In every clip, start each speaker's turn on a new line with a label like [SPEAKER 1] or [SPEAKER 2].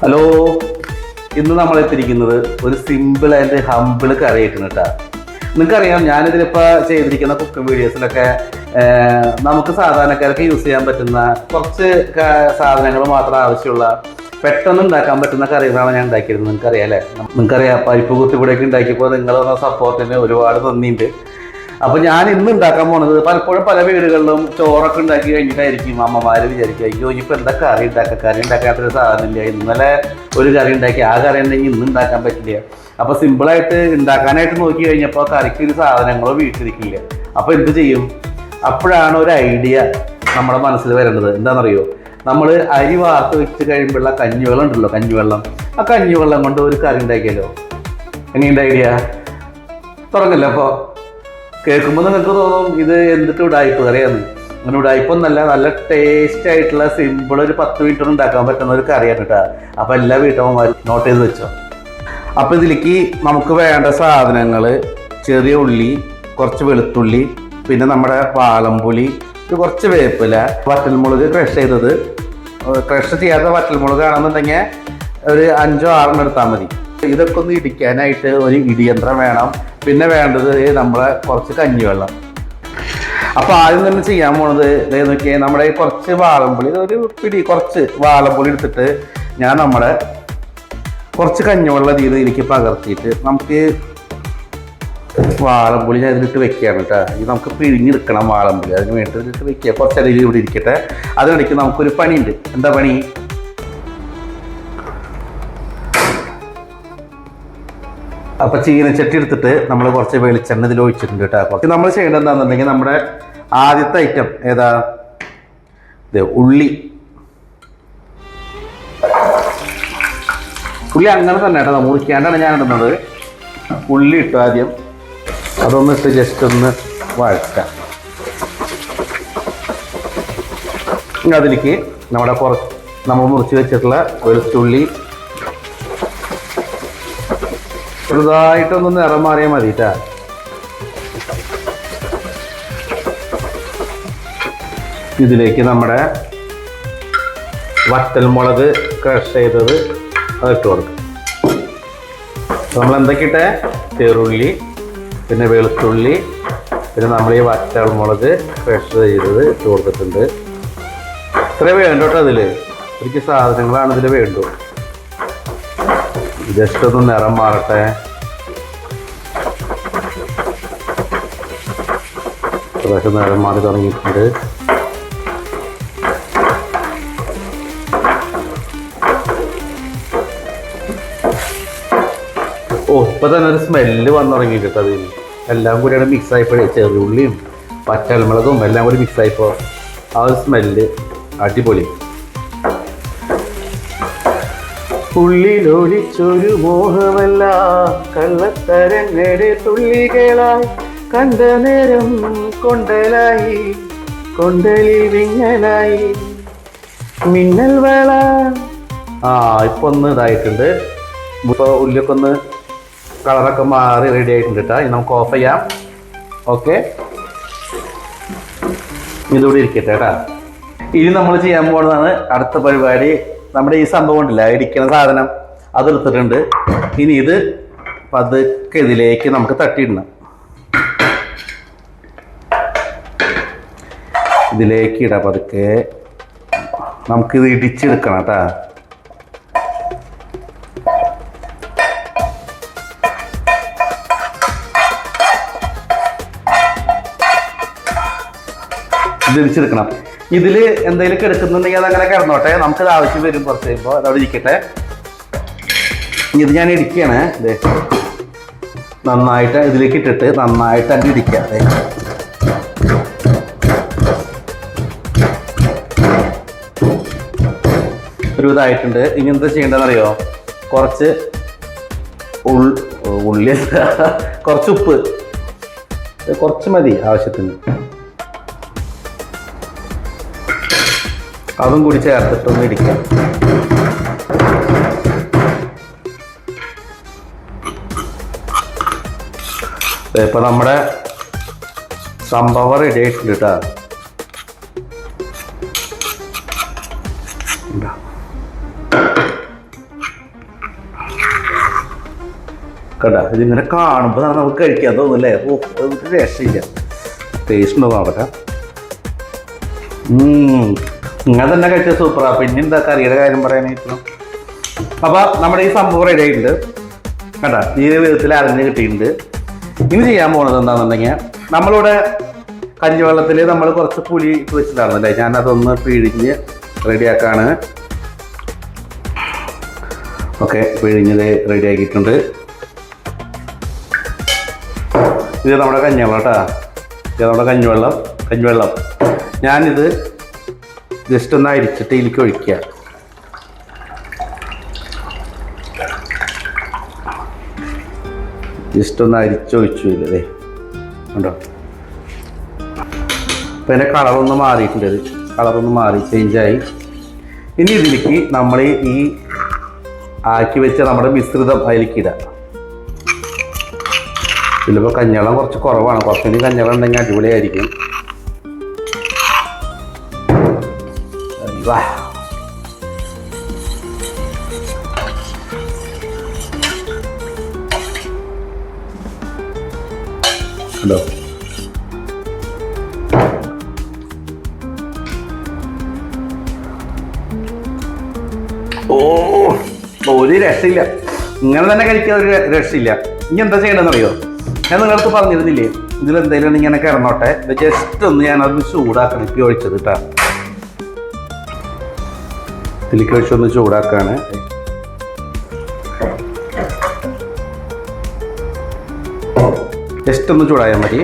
[SPEAKER 1] Hello ഇന്ന് നമ്മൾ എത്തിയിരിക്കുന്നത് ഒരു സിമ്പിൾ ആൻഡ് ഹമ്പിൾ കറി ആയിട്ടാണ് കേട്ടോ നിങ്ങൾക്കറിയാം ഞാനിതിലിപ്പോൾ ചെയ്തിരിക്കുന്ന കുക്കിംഗ് വീഡിയോസിലൊക്കെ നമുക്ക് സാധാരണക്കാർക്ക് യൂസ് ചെയ്യാൻ പറ്റുന്ന കുറച്ച് സാധനങ്ങൾ മാത്രം ആവശ്യമുള്ള പെട്ടെന്ന് ഉണ്ടാക്കാൻ പറ്റുന്ന കറികളാണ് ഞാൻ ഉണ്ടാക്കിയിരുന്നത്. നിങ്ങൾക്കറിയാം അല്ലേ? നിങ്ങൾക്കറിയാം പരിപ്പ് കുത്തിപ്പൊടിയൊക്കെ ഉണ്ടാക്കിയപ്പോൾ തന്ന സപ്പോർട്ടിന് ഒരുപാട് നന്ദിയുണ്ട്. അപ്പൊ ഞാൻ ഇന്ന് ഉണ്ടാക്കാൻ പോണത് പലപ്പോഴും പല വീടുകളിലും ചോറൊക്കെ ഉണ്ടാക്കി കഴിഞ്ഞിട്ടായിരിക്കും അമ്മമാര് വിചാരിക്കുക അയ്യോ ഇനിയിപ്പോ എന്താ കറി ഉണ്ടാക്കുക കറി ഉണ്ടാക്കാത്തൊരു സാധനമില്ല. ഇന്നലെ ഒരു കറി ഉണ്ടാക്കി ആ കറി ഉണ്ടെങ്കിൽ ഇന്ന് ഉണ്ടാക്കാൻ പറ്റില്ല. അപ്പൊ സിമ്പിളായിട്ട് ഉണ്ടാക്കാനായിട്ട് നോക്കി കഴിഞ്ഞപ്പോൾ കറിക്ക് ഒരു സാധനങ്ങളോ വീട്ടിലിരിക്കില്ല. അപ്പൊ എന്ത് ചെയ്യും? അപ്പോഴാണ് ഒരു ഐഡിയ നമ്മുടെ മനസ്സിൽ വരേണ്ടത് എന്താണെന്നറിയോ? നമ്മൾ അരി വാർത്ത് വെച്ച് കഴിയുമ്പോഴുള്ള കഞ്ഞിവെള്ളം ഉണ്ടല്ലോ കഞ്ഞിവെള്ളം. ആ കഞ്ഞിവെള്ളം കൊണ്ട് ഒരു കറി ഉണ്ടാക്കിയല്ലോ എങ്ങനെയുണ്ട് ഐഡിയ? തുടങ്ങല്ലോ അപ്പോൾ കേൾക്കുമ്പോൾ നിങ്ങൾക്ക് തോന്നും ഇത് എന്തിട്ട് ഉടായ്പ കറിയാണ്? അങ്ങനെ ഉടായ്പ ഒന്നല്ല നല്ല ടേസ്റ്റ് ആയിട്ടുള്ള സിമ്പിൾ ഒരു പത്ത് മിനിറ്റ് ഉണ്ടാക്കാൻ പറ്റുന്ന ഒരു കറിയാണ് കേട്ടോ അപ്പോൾ എല്ലാ വീട്ടമ്മമാരും നോട്ട് ചെയ്ത് വെച്ചോ. അപ്പോൾ ഇതിലേക്ക് നമുക്ക് വേണ്ട സാധനങ്ങൾ ചെറിയ ഉള്ളി കുറച്ച് വെളുത്തുള്ളി പിന്നെ നമ്മുടെ ഒരു കുറച്ച് വേപ്പില വറ്റൽമുളക് ക്രഷ് ചെയ്തത്. ക്രഷ് ചെയ്യാത്ത വറ്റൽമുളക് ആണെന്നുണ്ടെങ്കിൽ ഒരു അഞ്ചോ ആറെണ്ണം എടുത്താൽ മതി. ഇതൊക്കെ ഒന്ന് ഇടിക്കാനായിട്ട് ഒരു ഇടിയന്ത്രം വേണം. പിന്നെ വേണ്ടത് നമ്മളെ കുറച്ച് കഞ്ഞിവെള്ളം. അപ്പൊ ആദ്യം തന്നെ ചെയ്യാൻ പോണത് ദേ നോക്കിയാൽ നമ്മുടെ കുറച്ച് വാളംപുളി ഒരു പിടി കുറച്ച് വാളംപുളി എടുത്തിട്ട് ഞാൻ നമ്മുടെ കുറച്ച് കഞ്ഞിവെള്ളം ഇതിൽ എനിക്ക് പകർത്തിയിട്ട് നമുക്ക് വാളംപുളി ഞാൻ ഇതിലിട്ട് വെക്കുകയാണ് കേട്ടോ. ഇത് നമുക്ക് പിഴിഞ്ഞെടുക്കണം വാളംപുളി അതിന് വേണ്ടി ഇതിലിട്ട് വെക്കുക. കുറച്ച് അരിയിൽ ഇവിടെ ഇരിക്കട്ടെ. അതിനിടയ്ക്ക് നമുക്കൊരു പണിയുണ്ട്. എന്താ പണി? അപ്പൊ ചീനച്ചട്ടി എടുത്തിട്ട് നമ്മൾ കുറച്ച് വെളിച്ചെണ്ണ ഇതിൽ ഒഴിച്ചിട്ടുണ്ട് കേട്ടോ. നമ്മൾ ചെയ്യേണ്ടത് എന്താണെന്നുണ്ടെങ്കിൽ നമ്മുടെ ആദ്യത്തെ ഐറ്റം ഏതാ? ഉള്ളി. ഉള്ളി അങ്ങനെ തന്നെ കേട്ടോ മുറിക്കാണ്ടാണ് ഞാൻ ഇടുന്നത് ഉള്ളി ഇട്ടു ആദ്യം. അതൊന്ന് ഇട്ട് ജസ്റ്റ് ഒന്ന് ഇനി അതിലേക്ക് നമ്മുടെ കുറച്ച് നമ്മൾ മുറിച്ച് വെച്ചിട്ടുള്ള വെളുത്തുള്ളി ചെറുതായിട്ടൊന്ന് നിറം മാറിയാൽ മതി കേട്ടാ ഇതിലേക്ക് നമ്മുടെ വറ്റൽമുളക് ക്രഷ് ചെയ്തത് അതിട്ട് കൊടുക്കും. നമ്മൾ എന്തൊക്കെയിട്ടെ? ചെറുള്ളി പിന്നെ വെളുത്തുള്ളി പിന്നെ നമ്മൾ ഈ വറ്റൽമുളക് ക്രഷ് ചെയ്തത് ഇട്ട് കൊടുത്തിട്ടുണ്ട്. ഇത്രേ വേണ്ടോട്ടോ അതിൽ എനിക്ക് സാധനങ്ങളാണ് ഇതിൽ വേണ്ടു. ജസ്റ്റ് ഒന്ന് നിറം മാറട്ടെ. കുറേശ്ശെ നിറം മാറി തുടങ്ങിയിട്ടുണ്ട്. ഓ ഇപ്പൊ തന്നെ ഒരു സ്മെല്ല് വന്നു തുടങ്ങി അതിൽ എല്ലാം കൂടിയാണ് മിക്സ് ആയപ്പോഴേ ചെറിയുള്ളിയും പച്ചമുളകും എല്ലാം കൂടി മിക്സ് ആയിപ്പോ. ആ ഒരു സ്മെല്ല് അടിപൊളി. ഉള്ളിലൊളിച്ചൊരു മോഹമല്ല. കള്ളത്തരങ്ങടെ തുള്ളികളായി കണ്ട നേരം കൊണ്ടലായി കൊണ്ടലി വിങ്ങലായി. മിന്നൽ വേള. ആ ഇപ്പൊ ഒന്ന് ഇതായിട്ടുണ്ട്. ഇപ്പൊ ഉള്ളിയൊക്കെ ഒന്ന് കളറൊക്കെ മാറി റെഡി ആയിട്ടുണ്ട് കേട്ടോ നമുക്ക് ഓഫ് ചെയ്യാം. ഓക്കെ ഇതുകൂടി ഇരിക്കട്ടെ കേട്ടാ ഇനി നമ്മൾ ചെയ്യാൻ പോകുന്നതാണ് അടുത്ത പരിപാടി. നമ്മുടെ ഈ സംഭവം ഉണ്ടല്ല? ഇടിക്കുന്ന സാധനം അതെടുത്തിട്ടുണ്ട് ഇനി ഇത് പതുക്കെ ഇതിലേക്ക് നമുക്ക് തട്ടിയിടണം. ഇതിലേക്ക് ഇടാം പതുക്കെ. നമുക്കിത് ഇടിച്ചെടുക്കണം കേട്ടാ. ഇത് ഇടിച്ചെടുക്കണം. ഇതിൽ എന്തെങ്കിലും കിടക്കുന്നുണ്ടെങ്കിൽ അത് അങ്ങനെ കിടന്നോട്ടെ. നമുക്കത് ആവശ്യം വരും കുറച്ച് കഴിയുമ്പോൾ അതവിടെ ഇരിക്കട്ടെ. ഇത് ഞാൻ ഇടിക്കുകയാണ് ദേ. നന്നായിട്ട് ഇതിലേക്ക് ഇട്ടിട്ട് നന്നായിട്ട് അങ്ങ് ഇടിക്കുക അതെ ഒരു ഇതായിട്ടുണ്ട്. ഇനി എന്താ ചെയ്യേണ്ടതെന്ന് അറിയോ കുറച്ച് ഉള്ളി കുറച്ച് ഉപ്പ്. കുറച്ച് മതി ആവശ്യത്തിന്. അതും കൂടി ചേർത്തിട്ടൊന്ന് ഇടിക്കാം. ഇപ്പൊ നമ്മുടെ സംഭവം റെഡി ആയിട്ടുണ്ട് കേട്ടോ ഇതിങ്ങനെ കാണുമ്പോ കാണുമ്പോൾ നമുക്ക് കഴിക്കാൻ തോന്നുന്നല്ലേ ഓ ഒരു രക്ഷയില്ല. ടേസ്റ്റ് ഉണ്ടോ നോക്കട്ടെ ഇങ്ങനെ തന്നെ കഴിച്ച സൂപ്പറാ പിന്നെ എന്താ കറിയുടെ കാര്യം പറയാനായിട്ട് അപ്പൊ നമ്മുടെ ഈ സംഭവം റെഡി ആയിട്ടുണ്ട്. കേട്ടോ ഈ വിധത്തിൽ അരഞ്ഞ് കിട്ടിയിട്ടുണ്ട്. ഇനി ചെയ്യാൻ പോണത് എന്താണെന്നുണ്ടെങ്കിൽ നമ്മളിവിടെ കഞ്ഞിവെള്ളത്തിൽ നമ്മൾ കുറച്ച് പുളി ഇട്ട് ഞാൻ ഞാനതൊന്ന് പിഴിഞ്ഞ് റെഡിയാക്കാണ് ഓക്കെ പിഴിഞ്ഞത് റെഡി ആക്കിയിട്ടുണ്ട്. ഇത് നമ്മുടെ കഞ്ഞിവെള്ളം കേട്ടാ ഇത് നമ്മുടെ കഞ്ഞിവെള്ളം. കഞ്ഞിവെള്ളം. ഞാനിത് ജസ്റ്റ് ഒന്ന് അരിച്ചിട്ട് ഇതിലേക്ക് ഒഴിക്കുക. ജസ്റ്റ് ഒന്ന് അരിച്ചൊഴിച്ചു ഇല്ലേ ഉണ്ടോ അപ്പം എന്റെ കളറൊന്ന് മാറിയിട്ടുണ്ട് ഇത്. കളറൊന്ന് മാറി ചേഞ്ചായി ഇനി ഇതിലേക്ക് നമ്മൾ ഈ ആക്കി വെച്ച നമ്മുടെ മിശ്രിതം അതിലേക്ക് ഇടാം. ഇതിലിപ്പോൾ കഞ്ഞളം കുറച്ച് കുറവാണ്. കുറച്ചുകൂടി കഞ്ഞളം ഉണ്ടെങ്കിൽ അടിപൊളിയായിരിക്കും. വാ. ഹലോ. ഓ ഒരു രക്ഷയില്ല. ഇങ്ങനെ തന്നെ കഴിക്കാൻ ഒരു രക്ഷയില്ല. ഇനി എന്താ ചെയ്യണമെന്ന് അറിയോ ഞാൻ നിങ്ങളടുത്ത് പറഞ്ഞിരുന്നില്ലേ ഇതിൽ എന്തെങ്കിലും ഇങ്ങനെ കിടന്നോട്ടെ. ജസ്റ്റ് ഒന്ന് അതൊന്ന് ചൂടാക്കണം ഇപ്പം ഒഴിച്ചത് കേട്ടാ ഇതിലേക്ക് ഒന്ന് ചൂടാക്കാണ്. ജസ്റ്റ് ഒന്ന് ചൂടായാൽ മതി.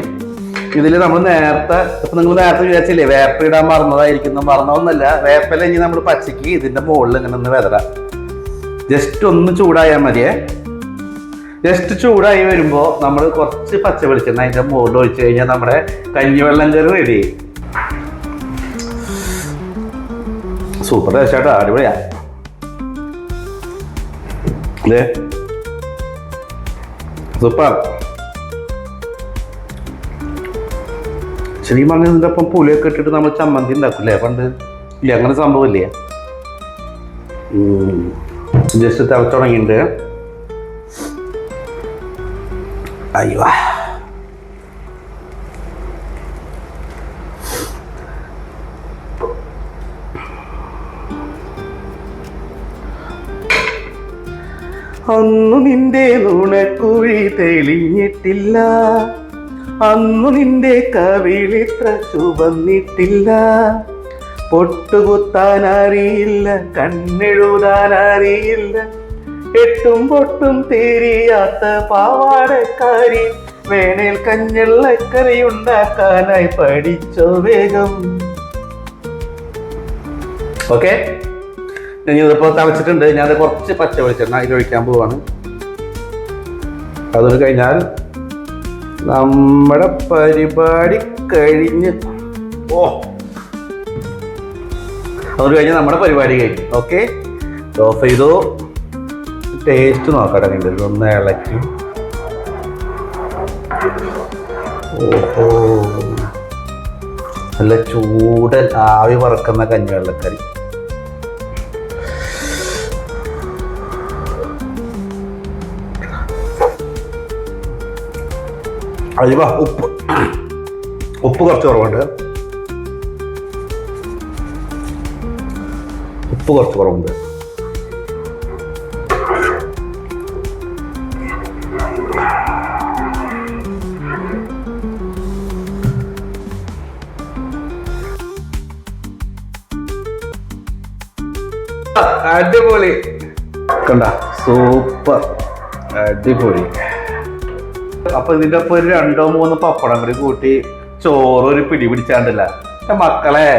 [SPEAKER 1] ഇതിൽ നമ്മൾ നേരത്തെ ഇപ്പം നിങ്ങൾ നേരത്തെ വിചാരിച്ചില്ലേ വേപ്പ ഇടാൻ മറന്നതായിരിക്കും മറന്നതൊന്നല്ല വേപ്പല ഇനി നമ്മൾ പച്ചയ്ക്ക് ഇതിന്റെ മുകളിൽ ഇങ്ങനെ ഒന്ന് വെതറാം. ജസ്റ്റ് ഒന്ന് ചൂടായാൽ മതിയേ. ജസ്റ്റ് ചൂടായി വരുമ്പോൾ നമ്മൾ കുറച്ച് പച്ച വെളിച്ചെണ്ണ അതിന്റെ മുകളിൽ ഒഴിച്ച് കഴിഞ്ഞാൽ നമ്മുടെ കഞ്ഞിവെള്ളം കയറി റെഡി സൂപ്പർ. ചേട്ടാ അടിപൊളിയാ. ഇതേ സൂപ്പർ. ശരിക്കും പറഞ്ഞാൽ ഇതിന്റെ ഒപ്പം ഇട്ടിട്ട് നമ്മൾ ചമ്മന്തി ഉണ്ടാക്കില്ലേ? പണ്ട് ഇല്ല അങ്ങനെ സംഭവമില്ലേ. ജസ്റ്റ് തിളച്ച് തുടങ്ങിയിട്ടുണ്ട് അയ്യോ. അന്നു നിന്റെ നുണക്കുഴി തെളിഞ്ഞിട്ടില്ല. അന്നു നിന്റെ കവിളിത്ര ചുവന്നിട്ടില്ല. പൊട്ടുകുത്താൻ അറിയില്ല കണ്ണെഴുതാൻ അറിയില്ല എട്ടും പൊട്ടും തീരിയാത്ത പാവാടക്കാരി വേനൽ കഞ്ഞെള്ളക്കറി ഉണ്ടാക്കാനായി പഠിച്ചോ വേഗം. ഓക്കെ? ഇതിപ്പോൾ തളച്ചിട്ടുണ്ട്. ഞാൻ കുറച്ച് പച്ച വെളിച്ചെണ്ണ അതിലൊഴിക്കാൻ പോവാണ്. അതൊരു കഴിഞ്ഞാൽ നമ്മുടെ പരിപാടി കഴിഞ്ഞ്. ഓ. അതൊരു കഴിഞ്ഞ് നമ്മുടെ പരിപാടി കഴിഞ്ഞു. ഓക്കെ? ഓഫ് ചെയ്തു ടേസ്റ്റ് നോക്കട്ടെ കണ്ടിട്ട് ഒന്ന് ഇളക്കി. ഓഹോ. നല്ല ചൂടൻ ആവി പറക്കുന്ന കഞ്ഞിവെള്ളക്കറി അയ്യോ ഉപ്പ്. ഉപ്പ് കുറച്ച് കുറവുണ്ട്. ഉപ്പ് കുറച്ച് കുറവുണ്ട്. അടിപൊളി. കണ്ട സൂപ്പർ. അടിപൊളി. അപ്പൊ ഇതിന്റെ ഒപ്പം ഒരു രണ്ടോ മൂന്നോ പപ്പടം കൂടി കൂട്ടി ചോറ് ഒരു പിടി പിടിച്ചാണ്ടില്ല? മക്കളെ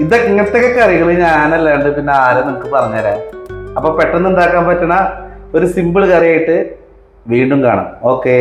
[SPEAKER 1] ഇത് ഇങ്ങനത്തെ കറികൾ ഞാനല്ലാണ്ട് പിന്നെ ആരും നിങ്ങൾക്ക് പറഞ്ഞുതരാം. അപ്പൊ പെട്ടെന്ന് ഉണ്ടാക്കാൻ പറ്റണ ഒരു സിമ്പിൾ കറിയായിട്ട് വീണ്ടും കാണാം. ഓക്കേ